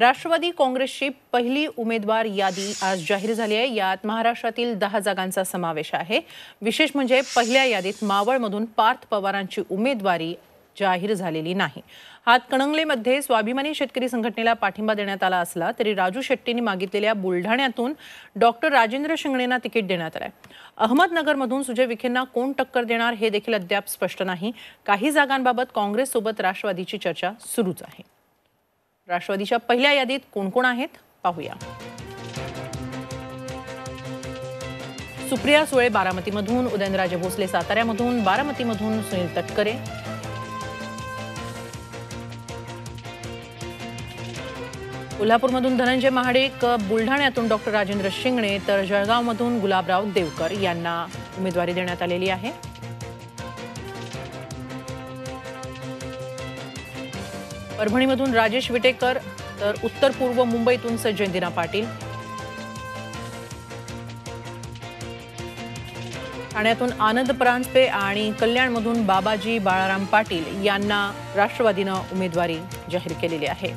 राष्ट्रवादी काँग्रेसची पहिली उमेदवार यादी आज जाहीर झाली आहे. यात महाराष्ट्रातील दहा जागांचा समावेश आहे. विशेष म्हणजे पहिल्या यादीत मावळमधून पार्थ पवारांची उमेदवारी जाहीर झालेली नाही. हातकणंगलेमध्ये स्वाभिमानी शेतकरी संघटनेला पाठिंबा देण्यात आला असला तरी राजू शेट्टींनी मागितलेल्या बुलढाण्यातून डॉक्टर राजेंद्र शिंगणेंना तिकीट देण्यात आलंय. अहमदनगरमधून सुजय विखेंना कोण टक्कर देणार हे देखील अद्याप स्पष्ट नाही. काही जागांबाबत काँग्रेससोबत राष्ट्रवादीची चर्चा सुरूच आहे. राष्ट्रवादीच्या पहिल्या यादीत कोण कोण आहेत? पाहूया. सुप्रिया सुळे बारामतीमधून उदयनराजे भोसले साताऱ्यामधून बारामतीमधून सुनील तटकरे. कोल्हापूरमधून धनंजय महाडिक बुलढाण्यातून डॉक्टर राजेंद्र शिंगणे तर जळगावमधून गुलाबराव देवकर यांना उमेदवारी देण्यात आलेली आहे. परभणीमधून राजेश विटेकर तर उत्तर पूर्व मुंबईतून सज्जय दिना पाटील. ठाण्यातून आनंद परांजपे आणि कल्याणमधून बाबाजी बाळाराम पाटील यांना राष्ट्रवादीनं उमेदवारी जाहीर केलेली आहे.